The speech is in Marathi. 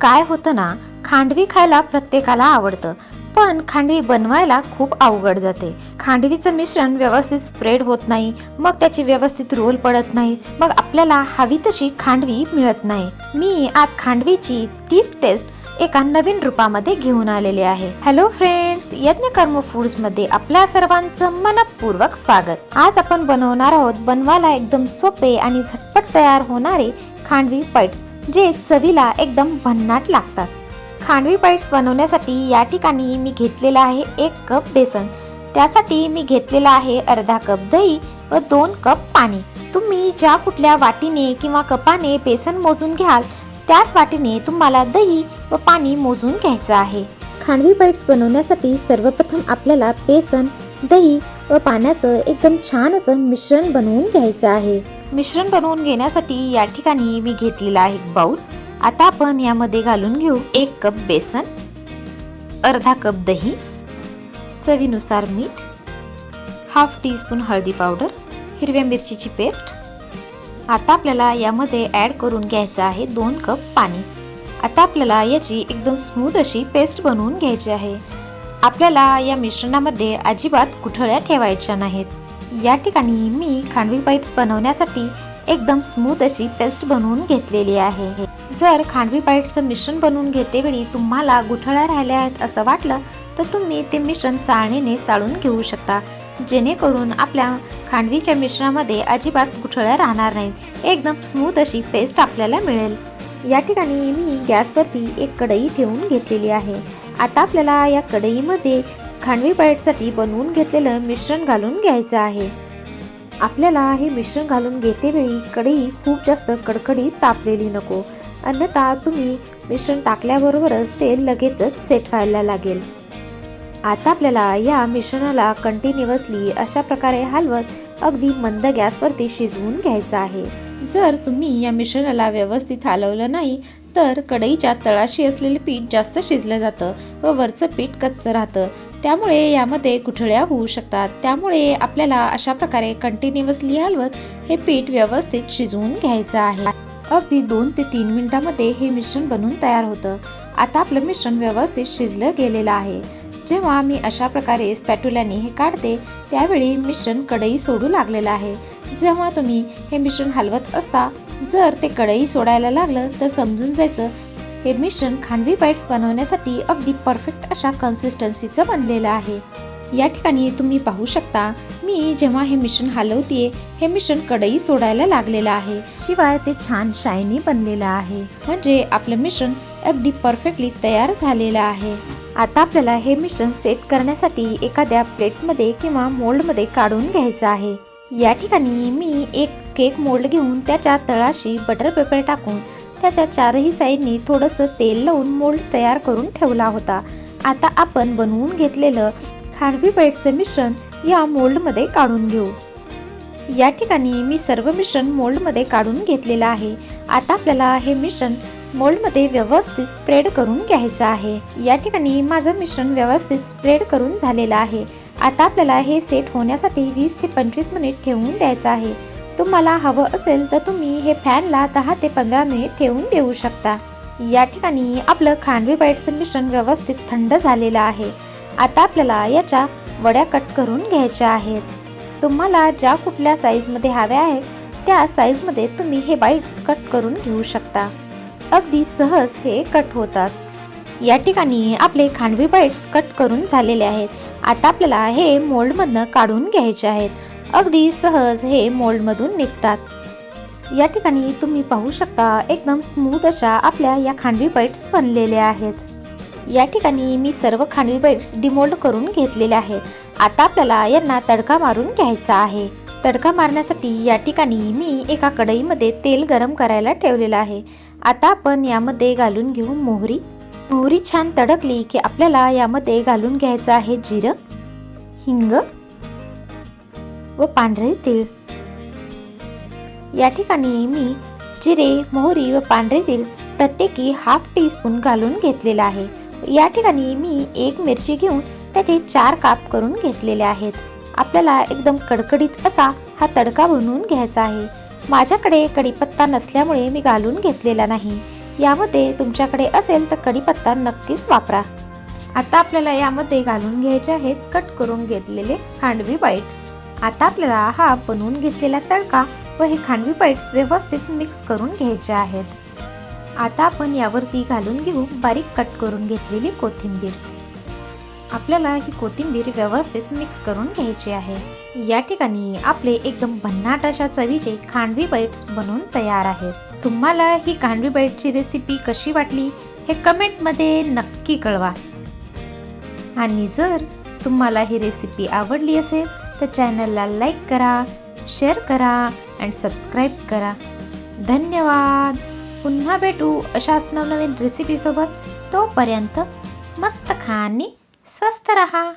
काय होतं ना खांडवी खायला प्रत्येकाला आवडतं पण खांडवी बनवायला खूप अवघड जाते. खांडवीचं मिश्रण व्यवस्थित स्प्रेड होत नाही मग त्याची व्यवस्थित रोल पडत नाही मग आपल्याला हवी तशी खांडवी मिळत नाही. मी आज खांडवीची तीच टेस्ट एका नवीन रूपामध्ये घेऊन आलेले आहे. हॅलो फ्रेंड्स यज्ञ कर्म फूड्समध्ये आपल्या सर्वांचं मनपूर्वक स्वागत. आज आपण बनवणार आहोत बनवायला एकदम सोपे आणि झटपट तयार होणारे खांडवी पैट्स जे चवीला एकदम भन्नाट लागतात. खांडवी पाईट्स बनवण्यासाठी या ठिकाणी मी घेतलेला आहे एक कप बेसन. त्यासाठी मी घेतलेला आहे अर्धा कप दही व दोन कप पाणी. तुम्ही ज्या कुठल्या वाटीने किंवा कपाने बेसन मोजून घ्याल त्याच वाटीने तुम्हाला दही व पाणी मोजून घ्यायचं आहे. खांडवी बाईट्स बनवण्यासाठी सर्वप्रथम आपल्याला बेसन दही व पाण्याचं एकदम छान असं मिश्रण बनवून घ्यायचं आहे. मिश्रण बनवून घेण्यासाठी या ठिकाणी मी घेतलेला आहे बाऊल आता आपण यामध्ये घालून घेऊ एक कप बेसन अर्धा कप दही चवीनुसार मीठ हाफ टी स्पून हळदी पावडर हिरव्या मिरचीची पेस्ट. आता आपल्याला यामध्ये ॲड करून घ्यायचं आहे दोन कप पाणी. आता आपल्याला याची एकदम स्मूथ अशी पेस्ट बनवून घ्यायची आहे. आपल्याला या मिश्रणामध्ये अजिबात कुठळ्या ठेवायच्या नाहीत. या ठिकाणी मी खांडवी बाईट्स बनवण्यासाठी एकदम स्मूथ अशी पेस्ट बनवून घेतलेली आहे. जर खांडवी बाईट्सचं मिश्रण बनवून घेतेवेळी तुम्हाला गुठळ्या राहिल्या आहेत असं वाटलं तर तुम्ही ते मिश्रण चाळणीने चाळून घेऊ शकता. जेणेकरून आपल्या खांडवीच्या मिश्रणामध्ये अजिबात गुठळ्या राहणार नाहीत. एकदम स्मूथ अशी पेस्ट आपल्याला मिळेल. या ठिकाणी मी गॅसवरती एक कढई ठेवून घेतलेली आहे. आता आपल्याला या कढईमध्ये खांडवी पाईटसाठी बनवून घेतलेलं मिश्रण घालून घ्यायचं आहे. आपल्याला हे मिश्रण घालून घेतेवेळी कढई खूप जास्त कडकडीत तापलेली नको. अन्यथा तुम्ही मिश्रण टाकल्याबरोबरच ते लगेचच सेट व्हायला लागेल. आता आपल्याला या मिश्रणाला कंटिन्युअसली अशा प्रकारे हलवत अगदी मंद गॅसवरती शिजवून घ्यायचं आहे. जर तुम्ही या मिश्रणाला व्यवस्थित हलवलं नाही तर कढईच्या तळाशी असलेले पीठ जास्त शिजलं जातं व वरचं पीठ कच्चं राहतं. त्यामुळे यामध्ये गुठळ्या होऊ शकतात. त्यामुळे आपल्याला अशा प्रकारे कंटिन्युअसली हलवत हे पीठ व्यवस्थित शिजवून घ्यायचं आहे. अगदी दोन ते तीन मिनिटामध्ये हे मिश्रण बनवून तयार होतं. आता आपलं मिश्रण व्यवस्थित शिजलं गेलेलं आहे. जेव्हा मी अशा प्रकारे स्पॅटुल्याने हे काढते त्यावेळी मिश्रण कढई सोडू लागलेलं आहे. जेव्हा तुम्ही हे मिश्रण हलवत असता जर ते कढई सोडायला लागलं तर समजून जायचं हे मिश्रण खांडवी बाईट्स बनवण्यासाठी अगदी परफेक्ट अशा कन्सिस्टन्सीचं बनलेलं आहे. या ठिकाणी तुम्ही पाहू शकता मी जेव्हा हे मिश्रण हलवते हे मिश्रण कढई सोडायला लागलेलं आहे. शिवाय ते छान शायनी बनलेलं आहे. म्हणजे आपलं मिश्रण अगदी परफेक्टली तयार झालेलं आहे. आता आपल्याला हे मिश्रण सेट करण्यासाठी एखाद्या प्लेटमध्ये किंवा मोल्डमध्ये काढून घ्यायचं आहे. या ठिकाणी मी एक केक मोल्ड घेऊन त्याच्या तळाशी बटर पेपर टाकून त्याच्या चारही साईडनी थोडंसं तेल लावून मोल्ड तयार करून ठेवला होता. आता आपण बनवून घेतलेलं खांडवी बाईटचं मिश्रण या मोल्डमध्ये काढून घेऊ. या ठिकाणी मी सर्व मिश्रण मोल्डमध्ये काढून घेतलेलं आहे. आता आपल्याला हे मिश्रण मोल्डमध्ये व्यवस्थित स्प्रेड करून घ्यायचं आहे. या ठिकाणी माझं मिश्रण व्यवस्थित स्प्रेड करून झालेलं आहे. आता आपल्याला हे सेट होण्यासाठी वीस ते पंचवीस मिनिट ठेवून द्यायचं आहे. तुम्हाला हवं असेल तर तुम्ही हे फॅनला दहा ते पंधरा मिनिट ठेवून देऊ शकता. या ठिकाणी आपलं खांडवी बाईटचं मिश्रण व्यवस्थित थंड झालेलं आहे. आता आपल्याला याच्या वड्या कट करून घ्यायच्या आहेत. तुम्हाला ज्या कुठल्या साईजमध्ये हव्या आहेत त्या साईजमध्ये तुम्ही हे बाईट्स कट करून घेऊ शकता. अगदी सहज हे कट होतात. या ठिकाणी आपले खांडवी बाईट्स कट करून झालेले आहेत. आता आपल्याला हे मोल्डमधनं काढून घ्यायचे आहेत. अगदी सहज हे मोल्डमधून निघतात. या ठिकाणी तुम्ही पाहू शकता एकदम स्मूथ अशा आपल्या या खांडवी बाईट्स बनलेल्या आहेत. या ठिकाणी मी सर्व खांडवी बाईट्स डिमोल्ड करून घेतलेले आहेत. आता आपल्याला यांना तडका मारून घ्यायचा आहे. तडका मारण्यासाठी या ठिकाणी मी एका कढईमध्ये तेल गरम करायला ठेवलेलं आहे. आता आपण यामध्ये घालून घेऊ मोहरी. मोहरी छान तडकली की आपल्याला यामध्ये घालून घ्यायचं आहे जिरं हिंग व पांढरे तीळ. या ठिकाणी मी जिरे मोहरी व पांढरे तीळ प्रत्येकी हाफ टीस्पून घालून घेतलेला आहे. या ठिकाणी मी एक मिरची घेऊन त्याचे चार काप करून घेतलेले आहेत. आपल्याला एकदम कडकडीत असा हा तडका बनवून घ्यायचा आहे. माझ्याकडे कढीपत्ता नसल्यामुळे मी घालून घेतलेला नाही. यामध्ये तुमच्याकडे असेल तर कढीपत्ता नक्कीच वापरा. आता आपल्याला यामध्ये घालून घ्यायचे आहेत कट करून घेतलेले खांडवी बाईट्स. आता आपल्याला हा बनवून घेतलेला तडका व हे खांडवी बाईट्स व्यवस्थित मिक्स करून घ्यायचे आहेत. आता आपण यावरती घालून घेऊ बारीक कट करून घेतलेली कोथिंबीर. आपल्याला ही कोथिंबीर व्यवस्थित मिक्स करून घ्यायची आहे. या ठिकाणी आपले एकदम भन्नाट अशा चवीचे खांडवी बाईट्स बनवून तयार आहेत. तुम्हाला ही खांडवी बाईटची रेसिपी कशी वाटली हे कमेंटमध्ये नक्की कळवा. आणि जर तुम्हाला ही रेसिपी आवडली असेल तर चॅनलला लाईक करा शेअर करा अँड सबस्क्राईब करा. धन्यवाद. पुन्हा भेटू अशाच नवनवीन रेसिपीसोबत तोपर्यंत मस्त खा आणि स्वस्त रहा.